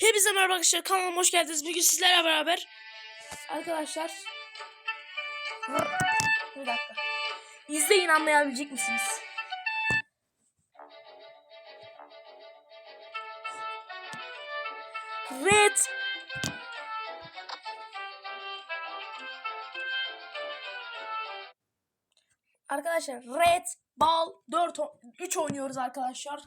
Hepinize merhaba arkadaşlar kanalıma hoş geldiniz. Bugün sizlerle beraber arkadaşlar bir dakika. İzleyin anlayabilecek misiniz? Red Arkadaşlar Red Ball 4 o- 3 oynuyoruz arkadaşlar.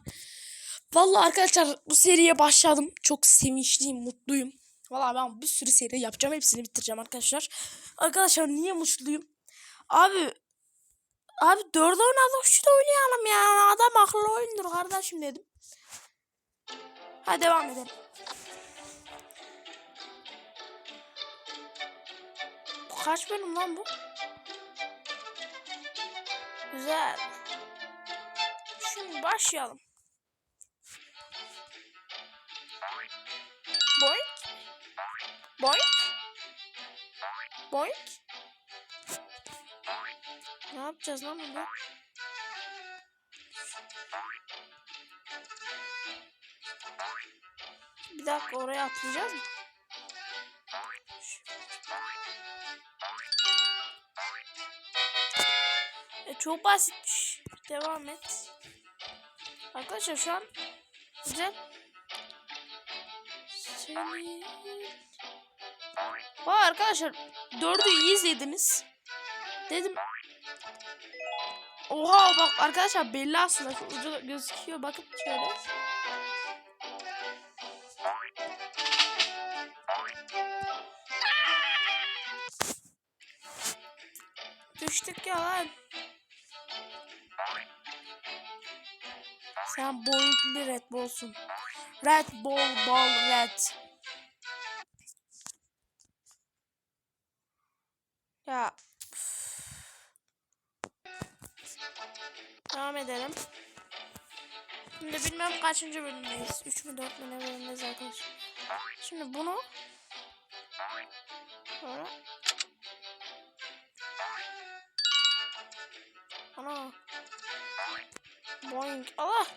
Vallahi arkadaşlar bu seriye başladım. Çok sevinçliyim, mutluyum. Vallahi ben bir sürü seri yapacağım. Hepsini bitireceğim arkadaşlar. Arkadaşlar niye mutluyum? Abi Abi dörde oynadık şu da oynayalım ya. Adam akıllı oyundur kardeşim dedim. Hadi devam edelim. Bu kaç bölüm lan bu? Güzel. Şimdi başlayalım. Boink. Ne yapacağız lan burada? Bir dakika oraya atlayacağız mı? E, çok basitmiş. Devam et. Arkadaşlar şu an güzel. Seni... Vay arkadaşlar dördü iyi izlediniz. Dedim. Oha bak arkadaşlar belli aslında şu ucu gözüküyor. Bakın şöyle. Düştük ya lan. Sen boyutlu Red Bull'sun. Red Bull, ball, red. Ya. üf. Devam edelim. Şimdi bilmem kaçıncı bölümdeyiz. 3 mü 4 mü ne bölümdeyiz arkadaşlar. Şimdi bunu sonra Ana. Boing. Allah.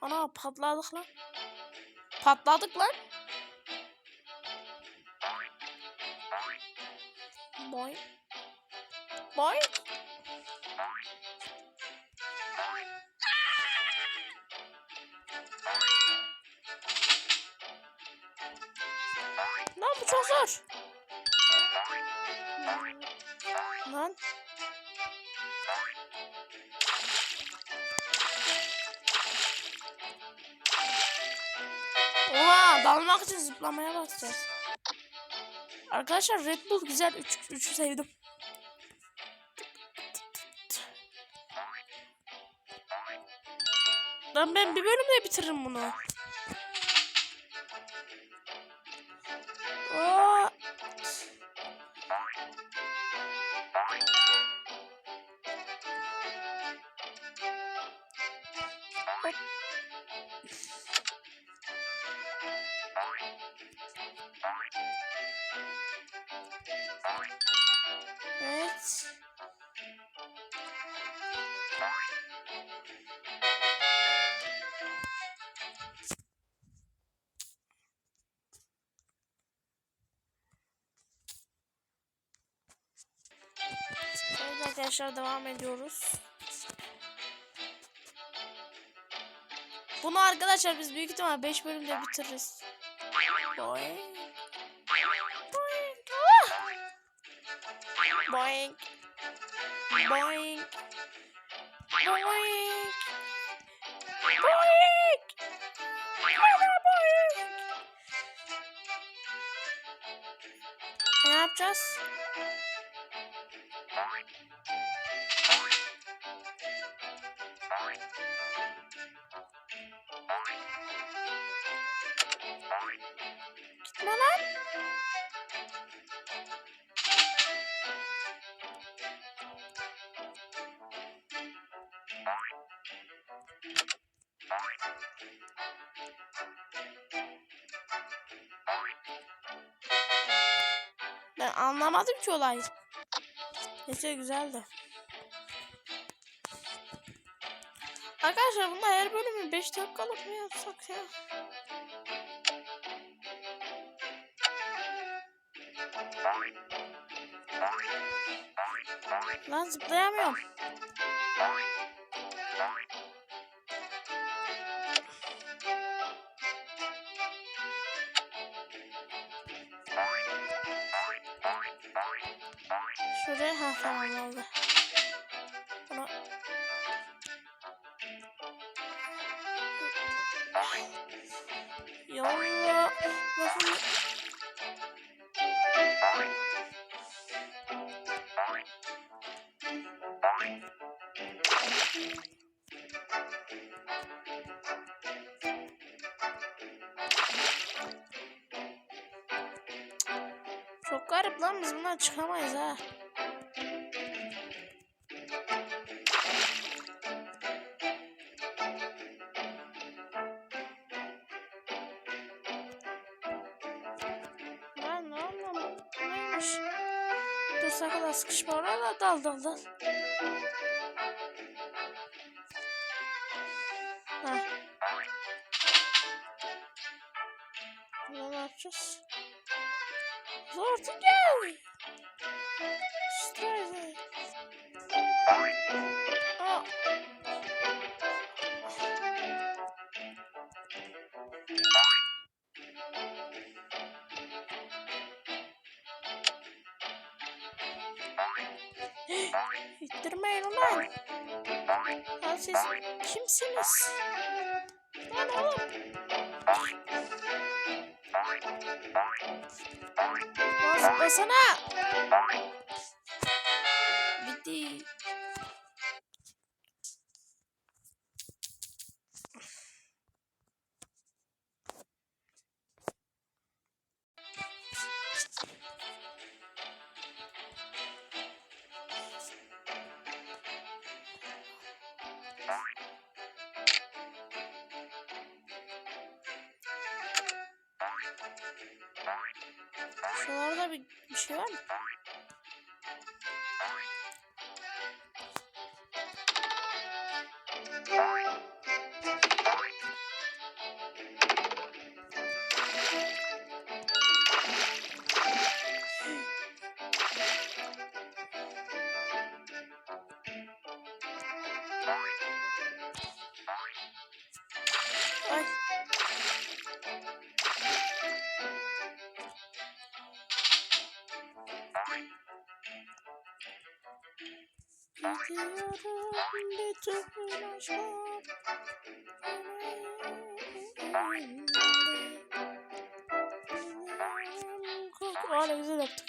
Ana patladık lan. Patladık lan. Boing. Boing. Lan bu çok zor. Lan. Oha dalmak için zıplamaya basacağız. Arkadaşlar Red Bull güzel. 3 üç, üçü sevdim. Lan ben bir bölümde bitiririm bunu. Aa. Hop. Arkadaşlar devam ediyoruz. Bunu arkadaşlar biz büyük ihtimal 5 bölümde bitiririz. Boing. Boing. Ah! Boing. Boing. Boing. Boing. Ne yapacağız? Lan. Ben anlamadım ki olayı. Neyse güzeldi. Arkadaşlar bunda her bölümü 5 dakikalık mı yapsak ya? Lan zıplayamıyorum. Şuraya ha tamam oldu. Bunu Yolla. Bakın. Çok garip lan biz bundan çıkamayız ha. Lan ne anlamı? Neymiş? Dur sakın sıkışma oraya dal dal dal. Yapacağız? Zor to gel. Strike. İttirmeyin ulan. Lan siz kimsiniz? Lan oğlum. Lan zıplasana. Şuralarda bir, bir şey var mı? Gidiyorum bütün aşklar Hala güzel yaptık.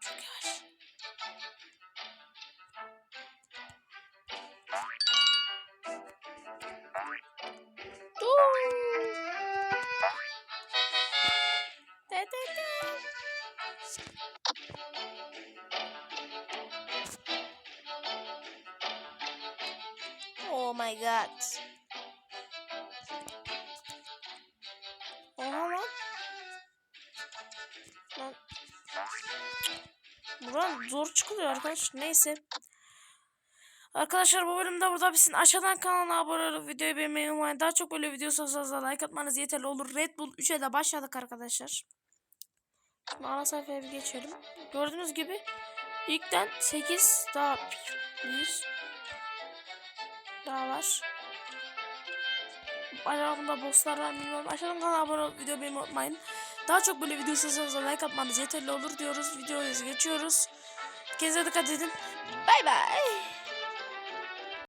Çok yavaş. Dur. De de de. Oh my god. Oha lan. Lan. Buran zor çıkılıyor arkadaşlar. Neyse. Arkadaşlar bu bölümde burada bitsin. Aşağıdan kanala abone olup videoyu beğenmeyi unutmayın. Daha çok böyle video istiyorsanız like atmanız yeterli olur. Red Bull 3'e de başladık arkadaşlar. Şimdi ana sayfaya bir geçelim. Gördüğünüz gibi ilkten 8 daha 1 daha var. Arabında bosslar var bilmiyorum. Aşağıdan kanala abone olup videoyu beğenmeyi unutmayın. Daha çok böyle video istiyorsanız like atmanız yeterli olur diyoruz. Videoyu geçiyoruz. Kendinize dikkat edin. Bay bay.